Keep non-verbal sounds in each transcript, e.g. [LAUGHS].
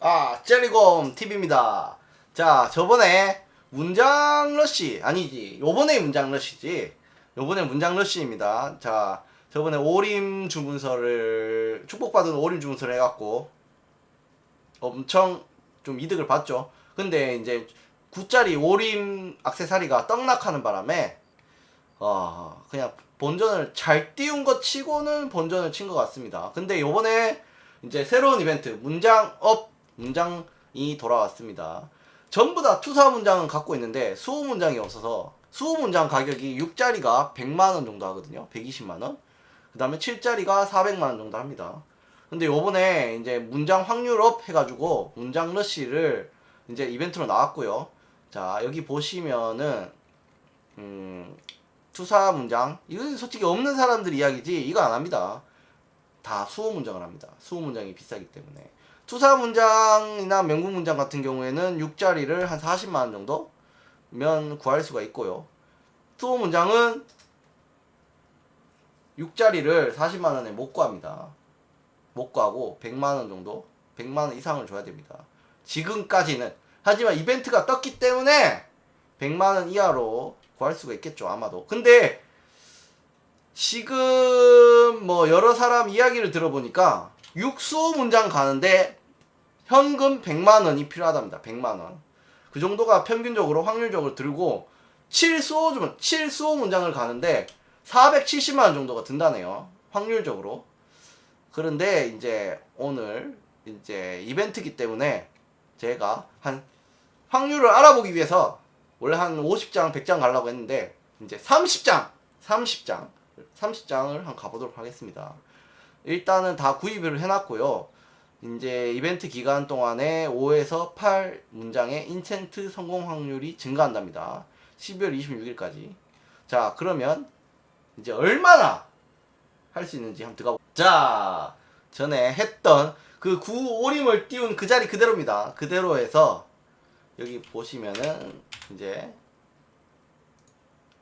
아, 젤리곰 TV입니다. 자, 저번에 문장 러시 아니지. 요번에 문장 러시지. 요번에 문장 러시입니다. 자, 저번에 오림 주문서를 축복받은 오림 주문서를 해 갖고 엄청 좀 이득을 봤죠. 근데 이제 9짜리 오림 악세사리가 떡락하는 바람에 어, 그냥 본전을 잘 띄운 것 치고는 본전을 친 것 같습니다. 근데 요번에 이제 새로운 이벤트 문장업 문장이 돌아왔습니다. 전부 다 투사 문장은 갖고 있는데 수호 문장이 없어서 수호 문장 가격이 6짜리가 100만 원 정도 하거든요. 120만 원. 그 다음에 7짜리가 400만 원 정도 합니다. 근데 요번에 이제 문장 확률업 해가지고 문장 러시를 이제 이벤트로 나왔고요. 자 여기 보시면은 음 투사 문장 이건 솔직히 없는 사람들 이야기지 이거 안 합니다. 다 수호 문장을 합니다. 수호 문장이 비싸기 때문에 투사 문장이나 명구 문장 같은 경우에는 6짜리를 한 40만 원 정도면 구할 수가 있고요. 수호 문장은 6짜리를 40만 원에 못 구합니다. 못 구하고 100만 원 정도, 100만 원 이상을 줘야 됩니다. 지금까지는 하지만 이벤트가 떴기 때문에 100만 원 이하로 구할 수가 있겠죠 아마도. 근데 지금 뭐 여러 사람 이야기를 들어보니까 육수 문장 가는데 현금 100만 원이 필요하답니다. 100만 원. 그 정도가 평균적으로 확률적으로 들고 7수호 주문 7수호 문장을 가는데 470만 원 정도가 든다네요. 확률적으로. 그런데 이제 오늘 이제 이벤트기 때문에 제가 한 확률을 알아보기 위해서 원래 한 50장, 100장 가려고 했는데 이제 30장, 30장, 30장을 한 가보도록 하겠습니다. 일단은 다 구입을 해놨고요. 이제 이벤트 기간 동안에 5에서 8 문장의 인챈트 성공 확률이 증가한답니다. 12월 26일까지. 자, 그러면 이제 얼마나 할 수 있는지 한번 들어가 보 자, 전에 했던 그 구오림을 띄운 그 자리 그대로입니다. 그대로 해서 여기 보시면은 이제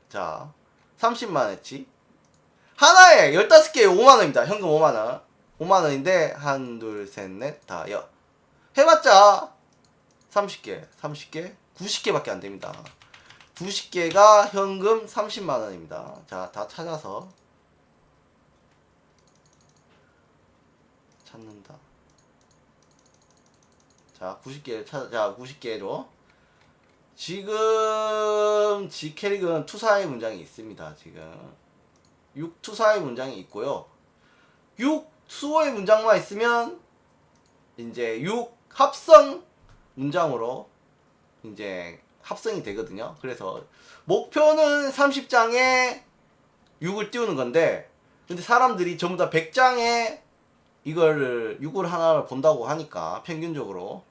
자 30만 했지 하나에 15개에 5만원입니다 현금 5만원 5만원인데 한 둘 셋 넷 다 여 해봤자 30개 30개 90개밖에 안 됩니다 90개가 현금 30만원입니다 자 다 찾아서 찾는다 자, 90개 찾아, 자, 90개로. 지금, 지캐릭은 투사의 문장이 있습니다, 지금. 6 투사의 문장이 있고요. 6 수호의 문장만 있으면, 이제 6 합성 문장으로, 이제 합성이 되거든요. 그래서, 목표는 30장에 6을 띄우는 건데, 근데 사람들이 전부 다 100장에 이거를 6을 하나를 본다고 하니까 평균적으로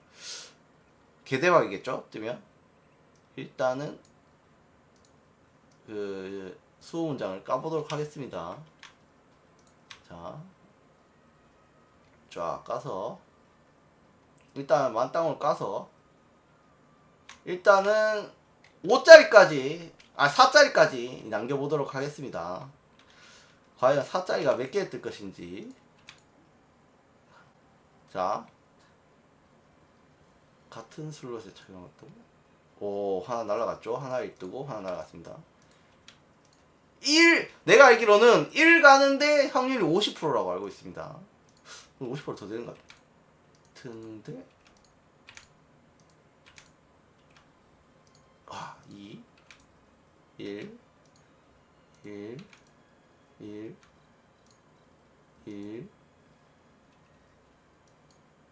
개대박이겠죠? 뜨면? 일단은 그 수호 문장을 까보도록 하겠습니다. 자 쫙 까서. 일단 만땅으로 까서. 일단은 5짜리까지 아 4짜리까지 남겨보도록 하겠습니다. 과연 4짜리가 몇 개 뜰 것인지. 자. 같은 슬롯에 착용했던 오 하나 날라갔죠? 하나 뜨고 하나 날라갔습니다. 1 내가 알기로는 1 가는데 확률이 50%라고 알고 있습니다 50%더 되는 것 같은데 아, 2 1 1 1 1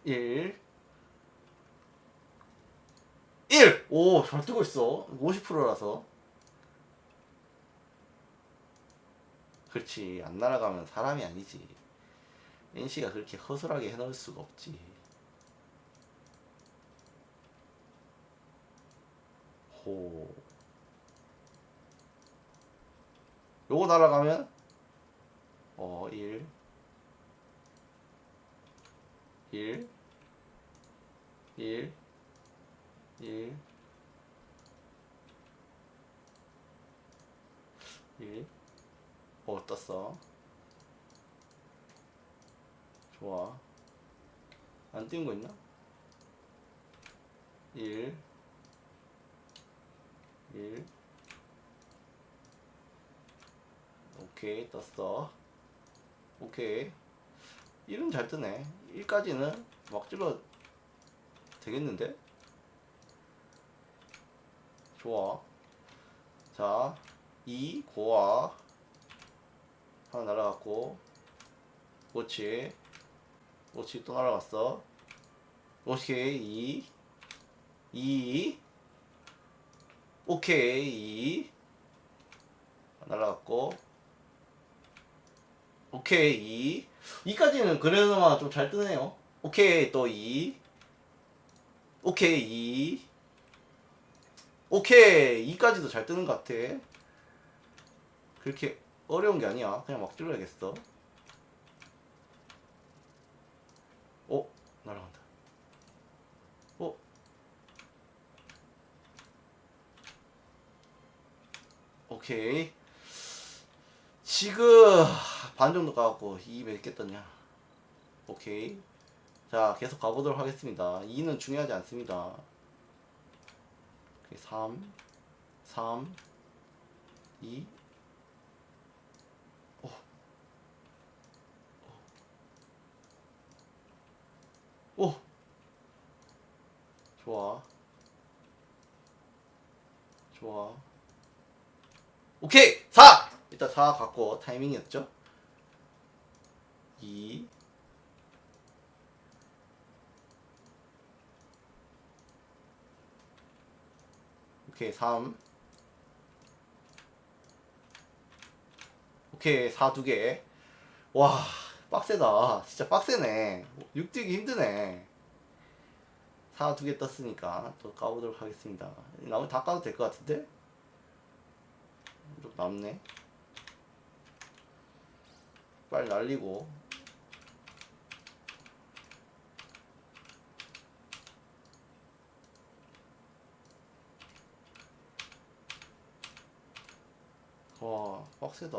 1 1! 오, 잘 뜨고 있어. 50%라서. 그렇지. 안 날아가면 사람이 아니지. NC가 그렇게 허술하게 해놓을 수가 없지. 호. 요거 날아가면, 어, 1. 1. 1. 1 1 어, 떴어. 좋아. 안 띄운 거 있나? 1 1 오케이 떴어. 오케이. 1은 잘 뜨네. 1까지는 막 찔러 되겠는데? 좋아. 자 2 고아. 하나 날아갔고 그렇지 그렇지 또 날아갔어. 오케이 2 2 오케이 2 날아갔고. 오케이 2 2까지는 그래도만 좀 잘 뜨네요. 오케이 또2 오케이 2 오케이 2까지도 잘 뜨는 것 같아. 그렇게 어려운 게 아니야. 그냥 막 찔러야겠어 어? 날아간다 어? 오케이 지금 반 정도 가갖고 2 몇 개 떴냐 오케이 자 계속 가보도록 하겠습니다 2는 중요하지 않습니다 오케이 3 3 2 오. 오. 좋아. 좋아. 오케이! 4! 일단 4 갖고 타이밍이었죠? 2 오케이 3 오케이 4 두 개. 와 빡세다 진짜 빡세네 6 뛰기 힘드네 4 두 개 떴으니까 또 까보도록 하겠습니다 나머지 다 까도 될 것 같은데? 좀 남네. 빨리 날리고. 와 빡세다.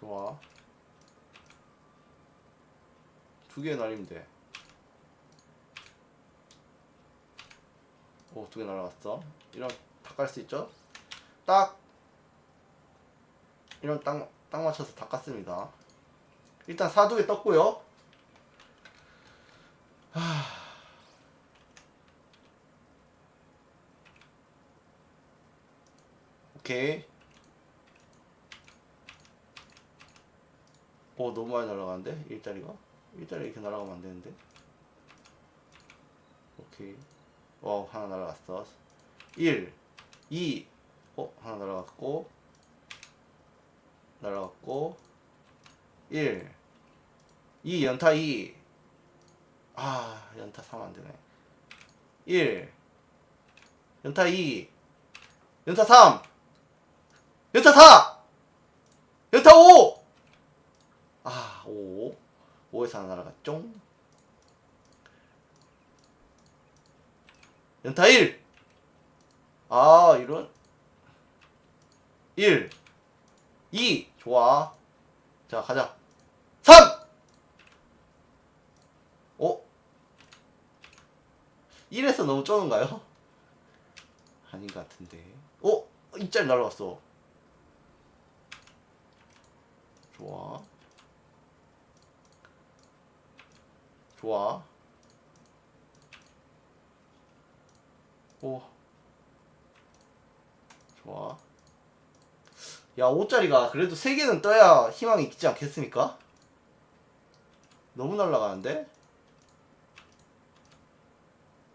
좋아 두 개 날리면 돼 오, 두 개 날아갔어. 이런 다 깔 수 있죠? 딱 이런 딱, 딱 맞춰서 다 깠습니다. 일단 사두개 떴고요. 하... 오케이. 오, 너무 많이 날아가는데? 일자리가? 일자리 이렇게 날아가면 안 되는데? 오케이. 어 하나 날아갔어 1 2 어? 하나 날아갔고 날아갔고 1 2 연타 2 아 연타 3 안 되네 1 연타 2 연타 3 연타 4 연타 5아5 5에서 하나 날아갔죠 연타 1! 아, 이런. 1. 2. 좋아. 자, 가자. 3! 어? 1에서 너무 적은가요? [LAUGHS] 아닌 것 같은데. 어? 이짤 날라왔어. 좋아. 좋아. 오. 좋아. 야, 5짜리가 그래도 3개는 떠야 희망이 있지 않겠습니까? 너무 날라가는데?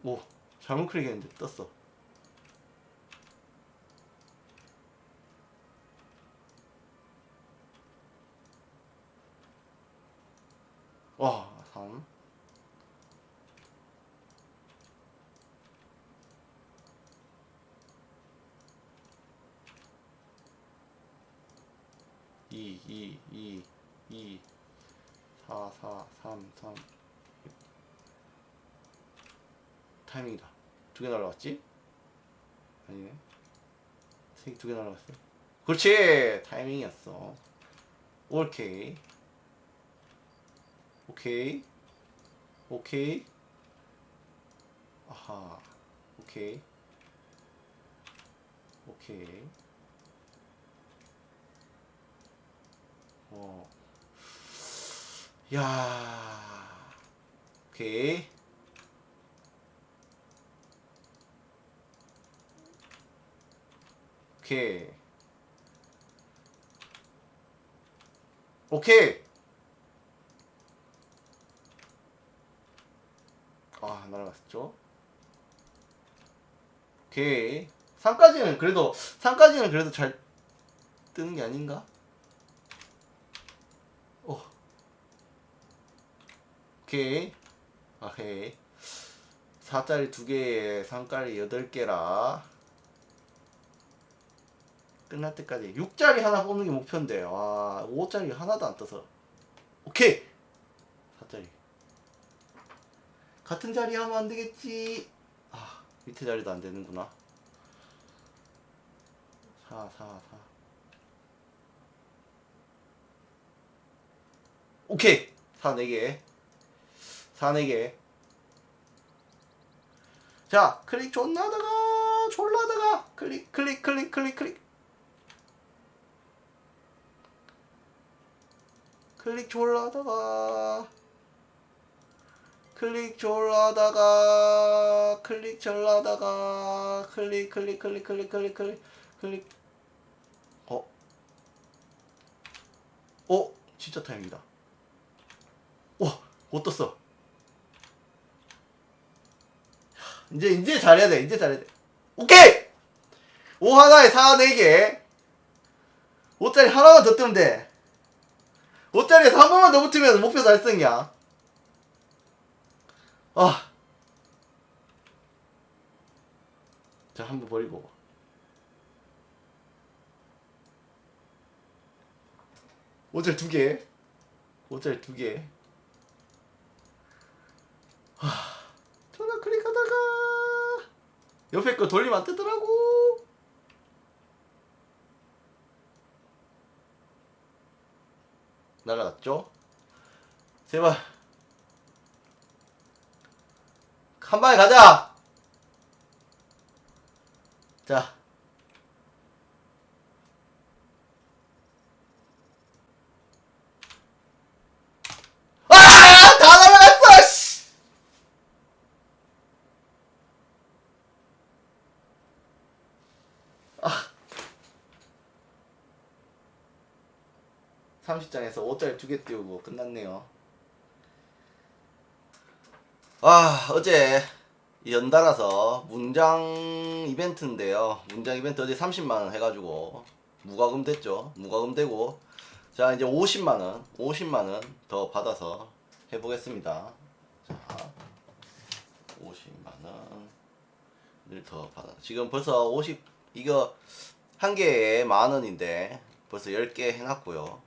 오, 잘못 클릭했는데 떴어. 와, 2, 2, 2, 2, 4, 4, 3, 3. 타이밍이다. 두 개 날라왔지? 아니네. 세 개, 두 개 날라왔어. 그렇지! 타이밍이었어. 오케이. 오케이. 오케이. 아하. 오케이. 오케이. 어. 야. 오케이. 오케이. 오케이. 아 날아갔죠? 오케이. 3까지는 그래도 3까지는 그래도 잘 뜨는 게 아닌가 오케이. 오케이 4짜리 2개에 3짜리 8개라. 끝날 때까지. 6짜리 하나 뽑는 게 목표인데. 와 5짜리 하나도 안 떠서. 오케이. 4짜리. 같은 자리 하면 안 되겠지. 아 밑에 자리도 안 되는구나. 4 4 4 오케이. 4 4개 4 4개. 자 클릭 존나 하다가 졸라 하다가 클릭 클릭 클릭 클릭 클릭. 클릭 졸라 하다가. 클릭 졸라 하다가. 클릭 졸라 하다가. 클릭 클릭 클릭 클릭 클릭 클릭 클릭. 어? 어? 진짜 타임이다. 와! 못 떴어 이제 이제 잘해야 돼 이제 잘해야 돼 오케이! 5 하나에 4 4개 5짜리 하나만 더 뜨면 돼 5짜리에서 한 번만 더 붙으면 목표 달성이야 아. 자, 한 번 버리고. 오짤 두 개. 오짤 두 개. 하. 클릭하다가 옆에 거 돌리면 안 뜨더라고. 날아갔죠? 제발. 한 방에 가자. 자. 아! 다 날아갔어. 씨. 아. 30장에서 5짜리 두 개 띄우고 끝났네요. 아 어제 연달아서 문장 이벤트인데요. 문장 이벤트 어제 30만원 해가지고 무과금 됐죠? 무과금 되고. 자 이제 50만원 50만원 더 받아서 해보겠습니다. 자 50만원을 더 받아. 지금 벌써 50 이거 한 개에 만원인데 벌써 10개 해놨고요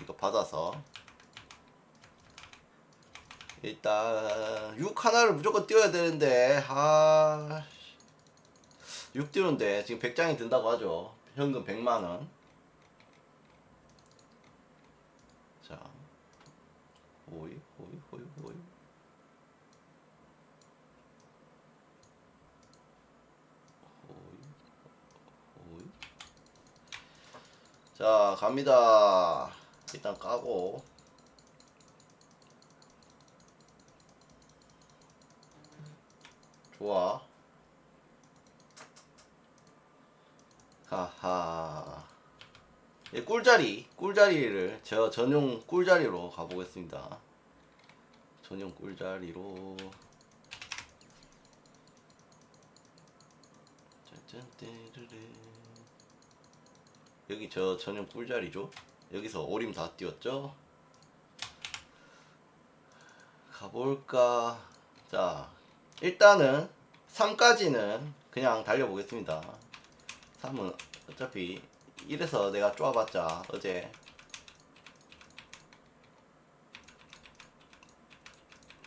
이거 받아서. 일단 6 하나를 무조건 띄워야 되는데 아... 6 띄우는데 지금 100장이 든다고 하죠. 현금 100만원. 자 호이 호이 호이 호이. 자 갑니다 일단 까고 좋아. 하하. 예, 꿀자리, 꿀자리를 저 전용 꿀자리로 가보겠습니다. 전용 꿀자리로. 여기 저 전용 꿀자리죠. 여기서 오림 다 띄웠죠. 가볼까. 자, 일단은 3까지는 그냥 달려보겠습니다. 3은 어차피 1에서 내가 쪼아봤자 어제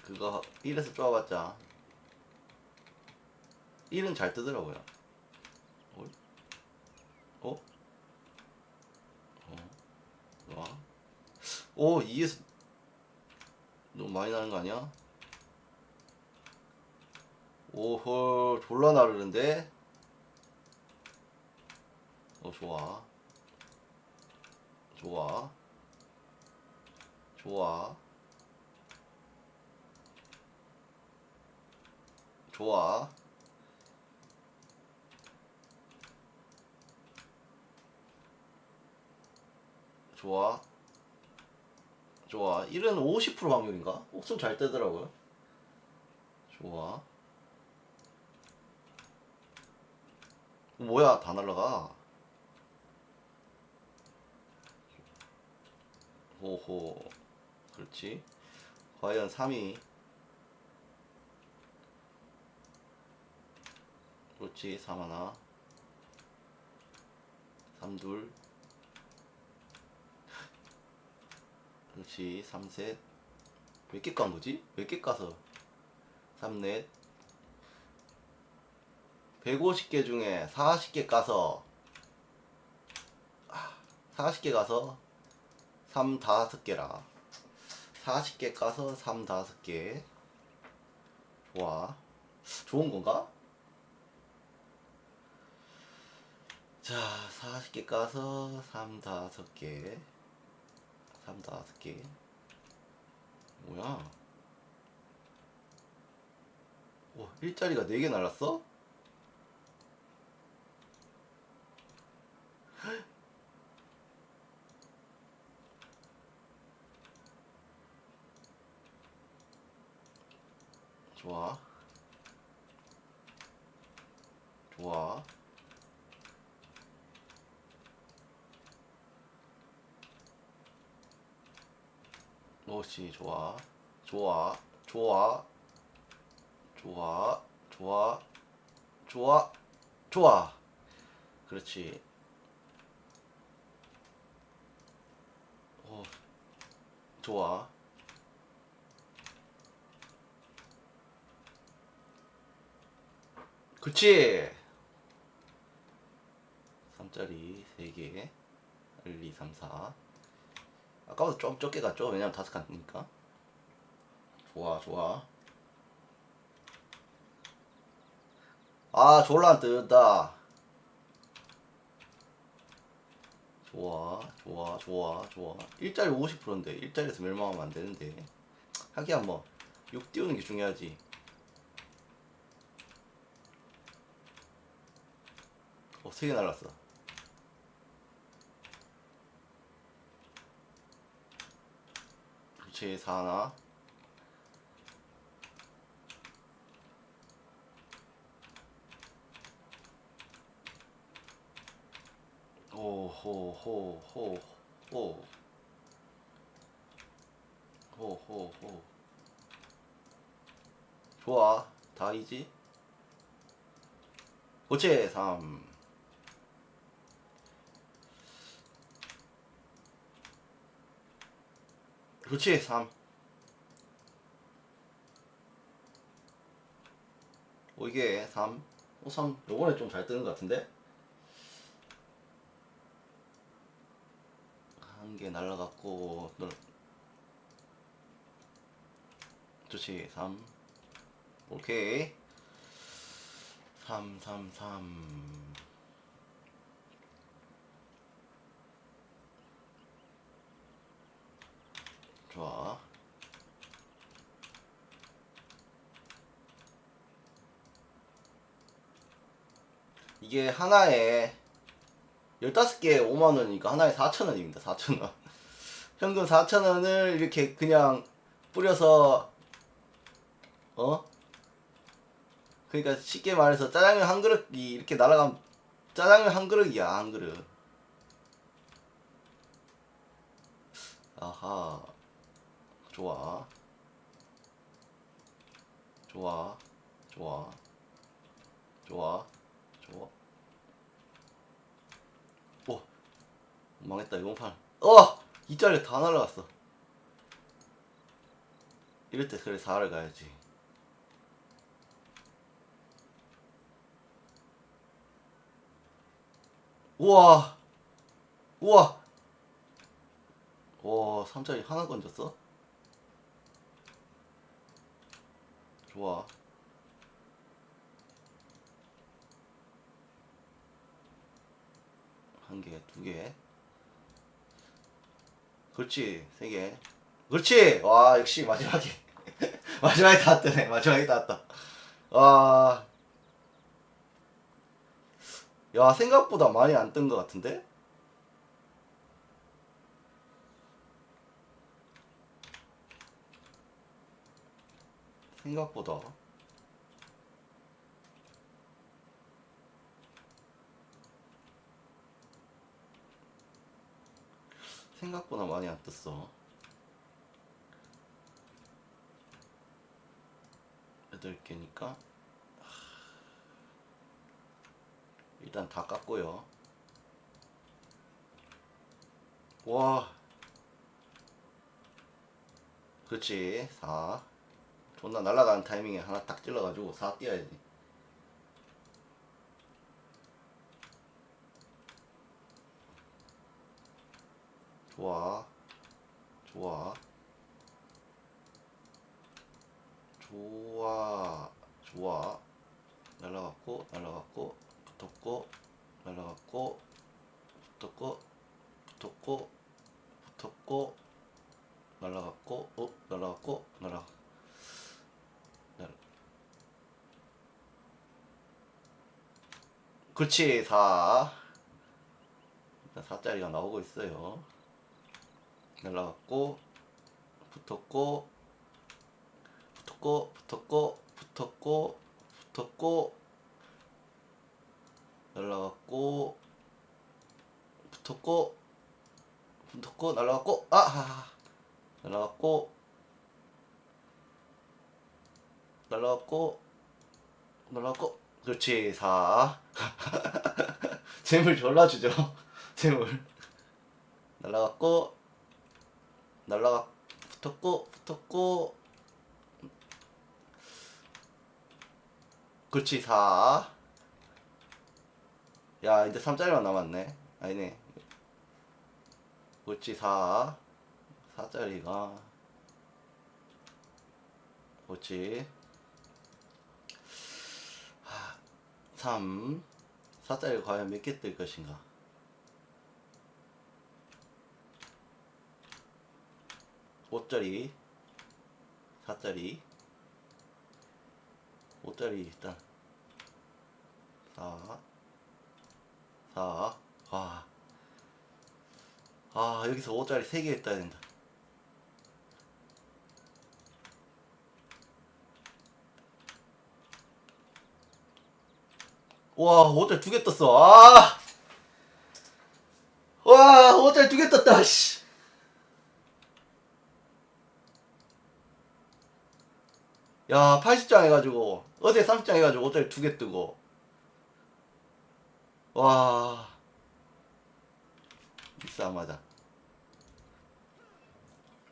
그거 1에서 쪼아봤자 1은 잘 뜨더라고요. 어? 어? 오 이게 너무 많이 나는 거 아니야? 오헐 졸라 나르는데? 어 좋아. 좋아. 좋아. 좋아. 좋아 좋아. 이런 50% 확률인가? 엄청 잘 뜨더라고요. 좋아. 뭐야? 다 날라가. 오호. 그렇지. 과연 3위 그렇지. 3 하나. 3 둘 그렇지 3셋 몇 개 깐 거지? 몇 개 까서? 3넷. 150개 중에 40개 까서. 40개 가서 3 5개라. 40개 까서 3 5개. 좋아 좋은 건가? 자 40개 까서 3 5개 3 5개 뭐야 와 일자리가 4개 날랐어? [GASPS] 좋아. 좋아. 오씨, 좋아. 좋아. 좋아. 좋아. 좋아. 좋아. 좋아. 그렇지. 오. 좋아. 그치 3짜리 3개 1, 2, 3, 4 아까보다 좀 적게 갔죠? 왜냐면 다섯 칸이니까. 좋아 좋아. 아 졸라 안 뜬다. 좋아 좋아 좋아 좋아. 일자리 50%인데 일자리에서 멸망하면 안 되는데. 하기야 뭐6 띄우는 게 중요하지. 어, 세개 날랐어. 그렇지, 4 하나. 오, 호, 호, 호, 호. 호, 호, 호. 좋아. 다이지? 그렇지, 3. 그렇지 3 오, 이게 3 오, 3 요번에 좀 잘 뜨는 것 같은데? 한 개 날라갔고 널. 좋지 3 오케이. 3 3 3 좋아. 이게 하나에 15개에 5만원이니까 하나에 4천원입니다. 4천원. [LAUGHS] 현금 4천원을 이렇게 그냥 뿌려서, 어? 그러니까 쉽게 말해서 짜장면 한 그릇이 이렇게 날아가면 짜장면 한 그릇이야, 한 그릇. 아하. 좋아. 좋아. 좋아. 좋아. 좋아. 오. 망했다, 이번 판. 어! 이 자리 다 날라갔어. 이럴 때 그래 4를 가야지. 우와. 우와. 와, 3짜리 하나 건졌어? 좋아. 한 개, 두 개. 그렇지, 세 개. 그렇지! 와, 역시 마지막에. [LAUGHS] 마지막에 다 뜨네. 마지막에 다 왔다. 와. 야, 생각보다 많이 안 뜬 것 같은데? 생각보다. 생각보다 많이 안 떴어. 여덟 개니까 일단 다 깠고요. 와. 그렇지. 4. 존나 날아가는 타이밍에 하나 딱 찔러가지고 4 뛰어야지. 좋아. 좋아. 좋아. 좋아. 날라갔고, 날라갔고, 붙었고, 날라갔고, 붙었고, 붙었고, 붙었고, 날라갔고, 어, 날라갔고, 날아. 날. 그렇지, 4. 일단 4짜리가 나오고 있어요. 날라갔고, 붙었고, 붙었고, 붙었고, 붙었고, 붙었고, 날라갔고, 붙었고, 붙었고, 날라갔고, 아, 아, 날라갔고, 날라갔고, 날라갔고, 4. [LAUGHS] 재물 졸라 주죠. [LAUGHS] 재물. 날라갔고, 날라가, 붙었고, 붙었고, 그렇지 4 야 이제 3짜리만 남았네. 아니네. 그렇지 4 4짜리가. 그렇지 3 4짜리 과연 몇 개 뜰 것인가? 5짜리 4짜리. 5짜리 일단. 4 4 와. 아 여기서 5짜리 3개 있다야 된다 와 5짜리 두개 떴어 아 와, 5짜리 두개 떴다, 씨. 야, 80장 해가지고, 어제 30장 해가지고 5짜리 두개 뜨고. 와. 비싸마자.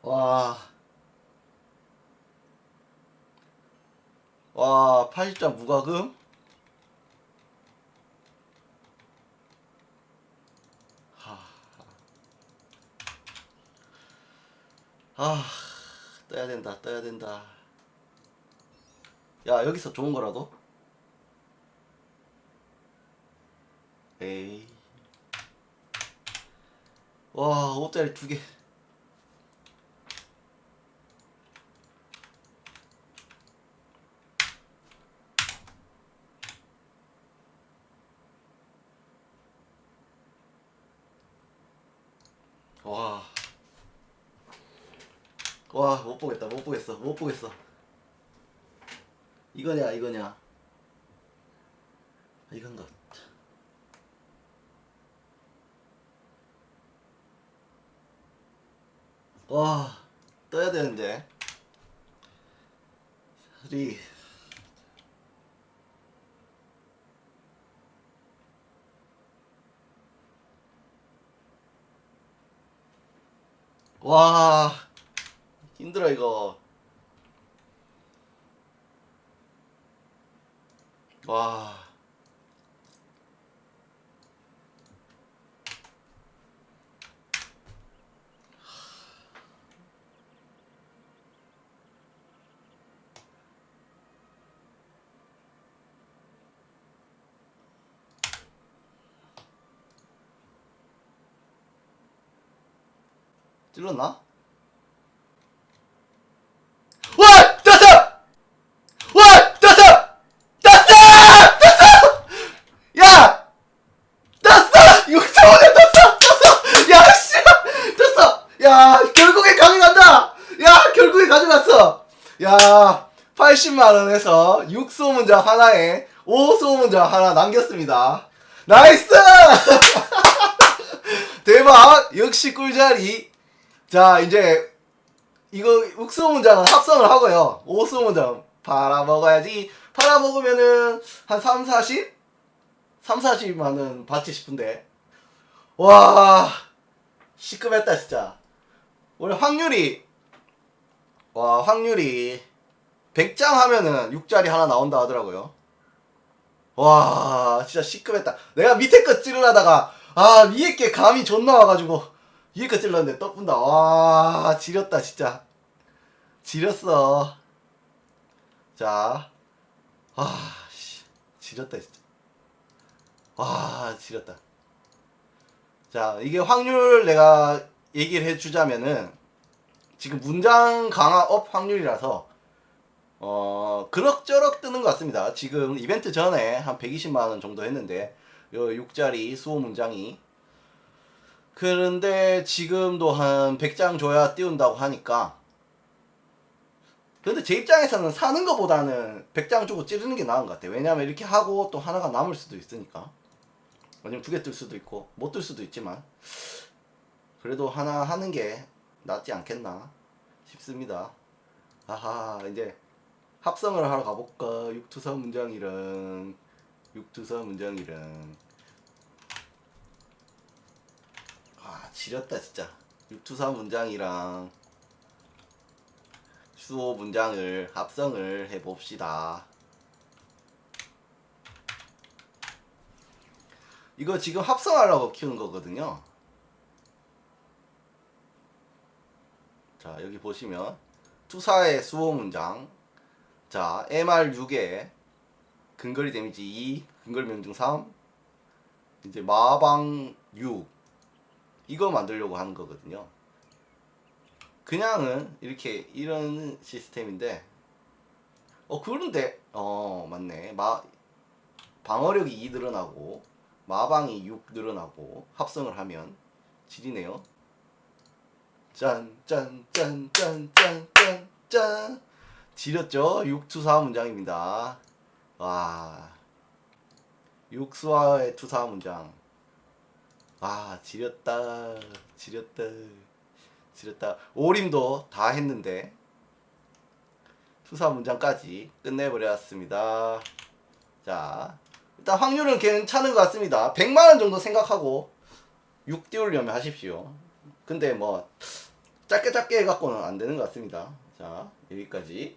와. 와, 80장 무과금? 아, 떠야 된다, 떠야 된다. 야, 여기서 좋은 거라도? 에이. 와, 5짜리 두 개. 와. 와, 못 보겠다, 못 보겠어, 못 보겠어. 이거냐, 이거냐. 아, 이건가. 와, 떠야 되는데. 리. 와, 힘들어 이거 와 찔렀나? 문장 하나에 5소문장 하나 남겼습니다. 나이스! [LAUGHS] 대박! 역시 꿀자리. 자, 이제 이거 육수 문장은 합성을 하고요. 오수 문장 팔아먹어야지. 팔아먹으면은 한 3, 40? 3, 40만원 받지 싶은데. 와, 시급했다, 진짜. 원래 확률이, 와, 확률이 100장 하면은 6자리 하나 나온다 하더라고요. 와, 진짜 시급했다. 내가 밑에 거 찌르려다가, 아, 위에 게 감이 존나 와가지고, 위에 거 찔렀는데 떠뿐다. 와, 지렸다, 진짜. 지렸어. 자. 아, 씨. 지렸다, 진짜. 와, 지렸다. 자, 이게 확률 내가 얘기를 해주자면은, 지금 문장 강화 업 확률이라서, 어, 그럭저럭 뜨는 것 같습니다. 지금 이벤트 전에 한 120만원 정도 했는데, 요 6자리 수호 문장이. 그런데 지금도 한 100장 줘야 띄운다고 하니까. 근데 제 입장에서는 사는 것보다는 100장 주고 찌르는 게 나은 것 같아요. 왜냐면 이렇게 하고 또 하나가 남을 수도 있으니까. 아니면 두 개 뜰 수도 있고, 못 뜰 수도 있지만. 그래도 하나 하는 게 낫지 않겠나 싶습니다. 아하, 이제 합성을 하러 가볼까? 육투사 문장이랑, 육투사 문장이랑. 아, 지렸다, 진짜. 육투사 문장이랑, 수호 문장을 합성을 해봅시다. 이거 지금 합성하려고 키우는 거거든요. 자, 여기 보시면 투사의 수호 문장. 자, MR6에 근거리 데미지 2, 근거리 명중 3, 이제 마방 6. 이거 만들려고 하는 거거든요. 그냥은 이렇게 이런 시스템인데 어 그런데 어 맞네 마 방어력이 2 늘어나고 마방이 6 늘어나고 합성을 하면 질이네요 짠 짠 짠 짠 짠 짠짠 지렸죠 6투사 문장입니다 와 육수와의 투사 문장 아 지렸다 지렸다 지렸다. 오림도 다 했는데 투사 문장까지 끝내버렸습니다. 자, 일단 확률은 괜찮은 것 같습니다. 100만원 정도 생각하고 6 띄우려면 하십시오. 근데 뭐 짧게 짧게 해갖고는 안 되는 것 같습니다. 자, 여기까지.